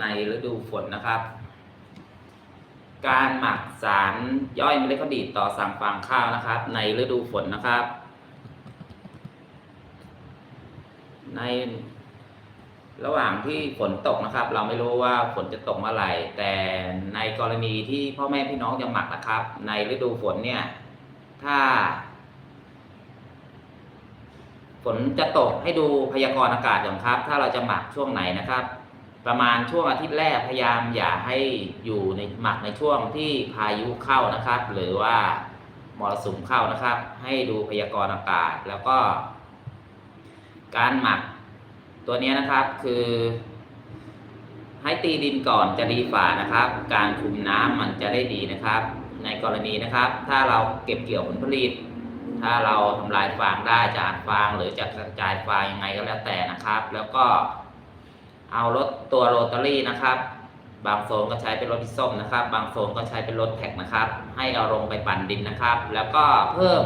ในฤดูฝนนะครับ การหมักสารย่อยเมล็ดข้าวดีต่อสั่งฟางข้าวนะครับ ในฤดูฝนนะครับ ในระหว่างที่ฝนตกนะครับ เราไม่รู้ว่าฝนจะตกเมื่อไหร่ แต่ในกรณีที่พ่อแม่พี่น้องจะหมักนะครับ ในฤดูฝนเนี่ย ถ้า ฝนจะตกให้ดูพยากรณ์อากาศก่อนครับ ถ้าเราจะหมักช่วงไหนนะครับ ประมาณช่วงอาทิตย์แรกพยายามอย่าให้อยู่ในหมักในช่วงที่พายุเข้านะครับ หรือว่ามรสุมเข้านะครับ ให้ดูพยากรณ์อากาศ แล้วก็ การหมักตัวนี้นะครับคือ ให้ตีดินก่อนจะดีฝ่านะครับ การคุมน้ำมันจะได้ดีนะครับ ในกรณีนะครับ ถ้าเราเก็บเกี่ยวผลผลิต ถ้าเราทำลายฟางได้จะอัดฟางหรือจะกระจายฟางยังไงก็แล้วแต่นะครับ แล้วก็ เอารถตัวโรตารี่นะครับ บางโซนก็ใช้เป็นรถที่ส้มนะครับ บางโซนก็ใช้เป็นรถแท็กนะครับ ให้เอาลงไปปั่นดินนะครับ แล้วก็เพิ่ม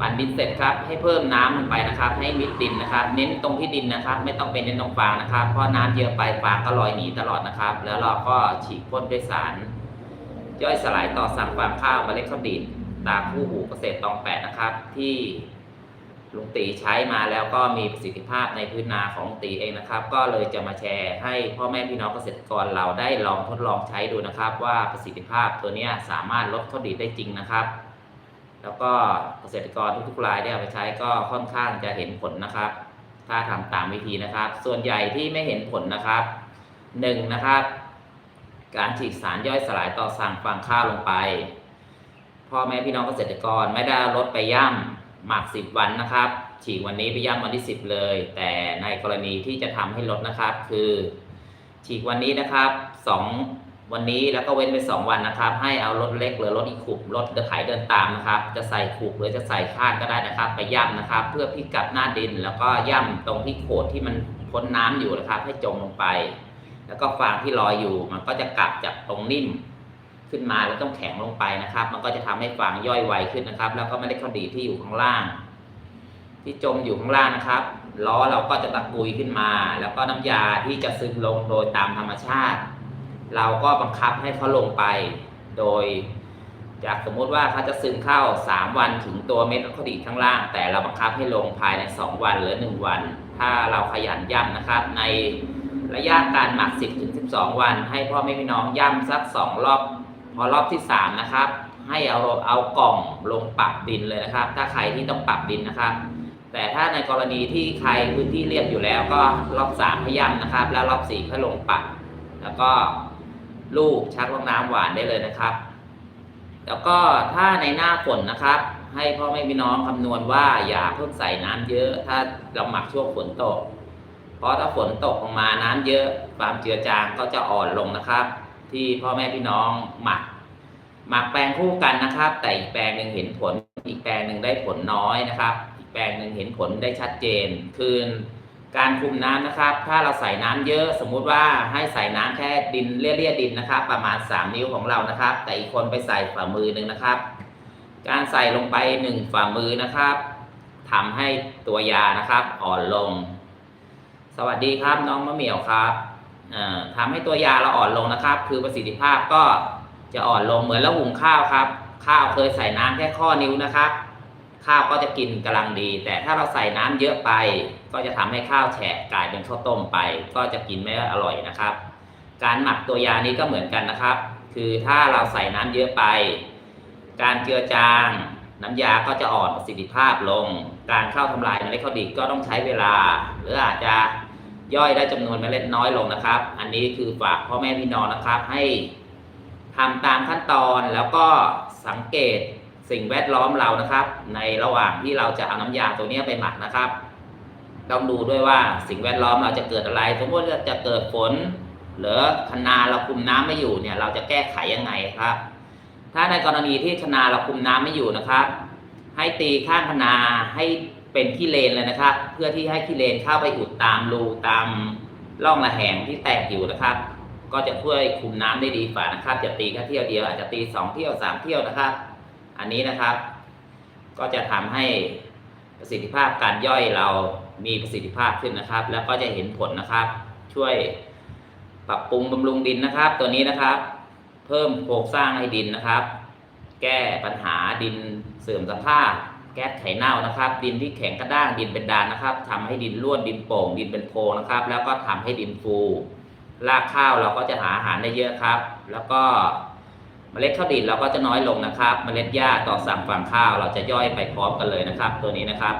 ปั่นดินเสร็จครับให้เพิ่มน้ำลงไปนะครับ ให้มิดดินนะครับ เน้นตรงที่ดินนะครับ ไม่ต้องเป็นเน้นตรงฟางนะครับ เพราะน้ำเยอะไปฟางก็ลอยหนีตลอดนะครับ แล้วเราก็ฉีดพ่นด้วยสาร ย่อยสลายต่อสั่งฟางข้าวเมล็ดข้าวดีดตาคู่หูเกษตรตองแปดนะครับที่ ลุงตีใช้มาแล้วก็มีประสิทธิภาพในพื้นนาของตีเองนะครับ ก็เลยจะมาแชร์ให้พ่อแม่พี่น้องเกษตรกรเราได้ลองทดลองใช้ดูนะครับ ว่าประสิทธิภาพตัวนี้สามารถลดข้าวดีได้จริงนะครับ แล้วก็เกษตรกรทุกๆรายได้เอาไปใช้ก็ค่อนข้างจะเห็นผลนะครับ ถ้าทำตามวิธีนะครับ ส่วนใหญ่ที่ไม่เห็นผลนะครับหนึ่งนะครับ การฉีดสารย่อยสลายต่อสั่งฟางข้าวลงไปพ่อแม่พี่น้องเกษตรกรไม่ได้เอารถไปย่ำ หมักสิบวันนะครับ ฉีดวันนี้ไปย่ำวันที่สิบเลย แต่ในกรณีที่จะทำให้ลดนะครับ คือ ฉีดวันนี้นะครับสองวันนี้แล้วก็เว้นไปสองวันนะครับ ให้เอารถเล็กหรือรถอีขุบรถเดินไถเดินตามนะครับ จะใส่ขุบหรือจะใส่คาดก็ได้นะครับ ไปย่ำนะครับ เพื่อพิกัดหน้าดิน แล้วก็ย่ำตรงที่โขดที่มันพ้นน้ำอยู่นะครับ ให้จมลงไป แล้วก็ฟางที่ลอยอยู่ มันก็จะกลับจากตรงนิ่ม ขึ้นมาแล้วต้องแข็งลงไปนะครับ มันก็จะทำให้ฟางย่อยไวขึ้นนะครับ แล้วก็ไม่ได้ข้าวดีที่อยู่ข้างล่าง ที่จมอยู่ข้างล่างนะครับล้อเราก็จะตะกุยขึ้นมา แล้วก็น้ำยาที่จะซึมลงโดยตามธรรมชาติ เราก็บังคับให้เขาลงไป โดย จากสมมุติว่าเขาจะซึมเข้า 3 วันถึงตัวเม็ดข้าวดีข้างล่าง แต่เราบังคับให้ลงภายใน 2 วันหรือ 1 วัน ถ้าเราขยันย่ำนะครับ ในระยะการหมัก 10ถึง12 วัน ให้พ่อแม่พี่น้องย่ำสัก 2 รอบ พอรอบที่ 3 นะครับ ให้เอาเอากล่องลงปรับดินเลยนะครับ ถ้าใครที่ต้องปรับดินนะครับ แต่ถ้าในกรณีที่ใครพื้นที่เรียบอยู่แล้วก็รอบสามพย่ำนะครับ แล้วรอบสี่ค่ลงปัก แล้วก็ลูกชักลงน้ำหวานได้เลยนะครับ แล้วก็ถ้าในหน้าฝนนะครับ ให้พ่อแม่พี่น้องคำนวณว่าอย่าเพิ่งใส่น้ำเยอะ ถ้าเราหมักช่วงฝนตก เพราะถ้าฝนตกลงมาน้ำเยอะความเจือจางก็จะอ่อนลงนะครับ ที่พ่อแม่พี่น้องหมักหมักแปลงคู่กันนะครับ แต่อีกแปลงหนึ่งเห็นผล อีกแปลงหนึ่งได้ผลน้อยนะครับ อีกแปลงหนึ่งเห็นผลได้ชัดเจน คือการคุมน้ำนะครับ ถ้าเราใส่น้ำเยอะสมมุติว่าให้ใส่น้ำแค่ดินเลี่ยๆดินนะครับ ประมาณ 3 นิ้วของเรานะครับ แต่อีกคนไปใส่ฝ่ามือหนึ่งนะครับ การใส่ลงไปหนึ่งฝ่ามือนะครับทำให้ตัวยานะครับอ่อนลง สวัสดีครับน้องมะเหมี่ยวครับ ทำให้ตัวยาเราอ่อนลงนะครับ คือประสิทธิภาพก็จะอ่อนลงเหมือนเราหุงข้าวครับ ข้าวเคยใส่น้ำแค่ข้อนิ้วนะครับ ข้าวก็จะกินกำลังดี แต่ถ้าเราใส่น้ำเยอะไป ก็จะทำให้ข้าวแฉะกลายเป็นข้าวต้มไป ก็จะกินไม่อร่อยนะครับ การหมักตัวยานี้ก็เหมือนกันนะครับ คือถ้าเราใส่น้ำเยอะไป การเจือจางน้ำยาก็จะอ่อนประสิทธิภาพลง การเข้าทำลายเมล็ดข้าวดีก็ต้องใช้เวลา หรืออาจจะ ย่อยได้จำนวนเมล็ดน้อยลงนะครับ อันนี้คือฝากพ่อแม่พี่น้องนะครับ ให้ทำตามขั้นตอนแล้วก็สังเกตสิ่งแวดล้อมเรานะครับ ในระหว่างที่เราจะเอาน้ำยาตัวนี้ไปหมักนะครับ ต้องดูด้วยว่าสิ่งแวดล้อมเราจะเกิดอะไร สมมติจะเกิดฝนหรือคนาเราคุมน้ำไม่อยู่เนี่ย เราจะแก้ไขยังไงครับ ถ้าในกรณีที่คนาเราคุมน้ำไม่อยู่นะครับ ให้ตีข้างคนาให้ เป็นขี้เลนเลยนะครับ เพื่อที่ให้ขี้เลนเข้าไปอุดตามรูตามร่องระแหงที่แตกอยู่นะครับ ก็จะช่วยคุมน้ำได้ดีฝ่านะครับจะตีแค่เที่ยวเดียวอาจจะตีสองเที่ยวสามเที่ยวนะครับ อันนี้นะครับ ก็จะทำให้ประสิทธิภาพการย่อยเรามีประสิทธิภาพขึ้นนะครับ แล้วก็จะเห็นผลนะครับ ช่วยปรับปรุงบำรุงดินนะครับ ตัวนี้นะครับ เพิ่มโครงสร้างให้ดินนะครับ แก้ปัญหาดินเสื่อมสภาพ แก๊สไข่เน่านะครับ ดินที่แข็งกระด้างดินเป็นดานนะครับทำให้ดินร่วนดินโป่ง ดินเป็นโพรงนะครับ แล้วก็ทำให้ดินฟูรากข้าวเราก็จะหาอาหารได้เยอะครับ แล้วก็เมล็ดข้าวดินเราก็จะน้อยลงนะครับเมล็ดหญ้าต่อสั่งฟางข้าวเราจะย่อยไปพร้อมกันเลยนะครับ ตัวนี้นะครับ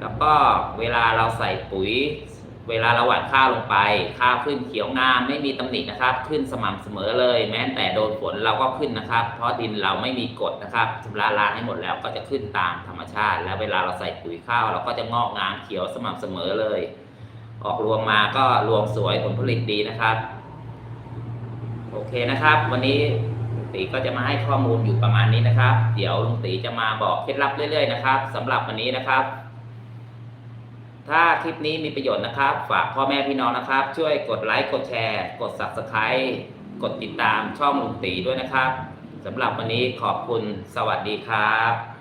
แล้วก็เวลาเราใส่ปุ๋ย เวลาเราหว่านข้าวลงไป ข้าวขึ้นเขียวงามไม่มีตำหนินะครับ ขึ้นสม่ำเสมอเลย แม้แต่โดนฝนเราก็ขึ้นนะครับ เพราะดินเราไม่มีกรดนะครับชำระล้างให้หมดแล้วก็จะขึ้นตามธรรมชาติ แล้วเวลาเราใส่ปุ๋ยข้าวเราก็จะงอกงามเขียวสม่ำเสมอเลย ออกรวงมาก็รวงสวยผลผลิตดีนะครับโอเคนะครับ วันนี้ลุงตีก็จะมาให้ข้อมูลอยู่ประมาณนี้นะครับ เดี๋ยวลุงตีจะมาบอกเคล็ดลับเรื่อยๆนะครับสำหรับวันนี้นะครับ ถ้าคลิปนี้มีประโยชน์นะครับ ฝากพ่อแม่พี่น้องนะครับ ช่วยกดไลค์กดแชร์ กด subscribe กดติดตามช่องลุงตีด้วยนะครับสำหรับวันนี้ขอบคุณสวัสดีครับ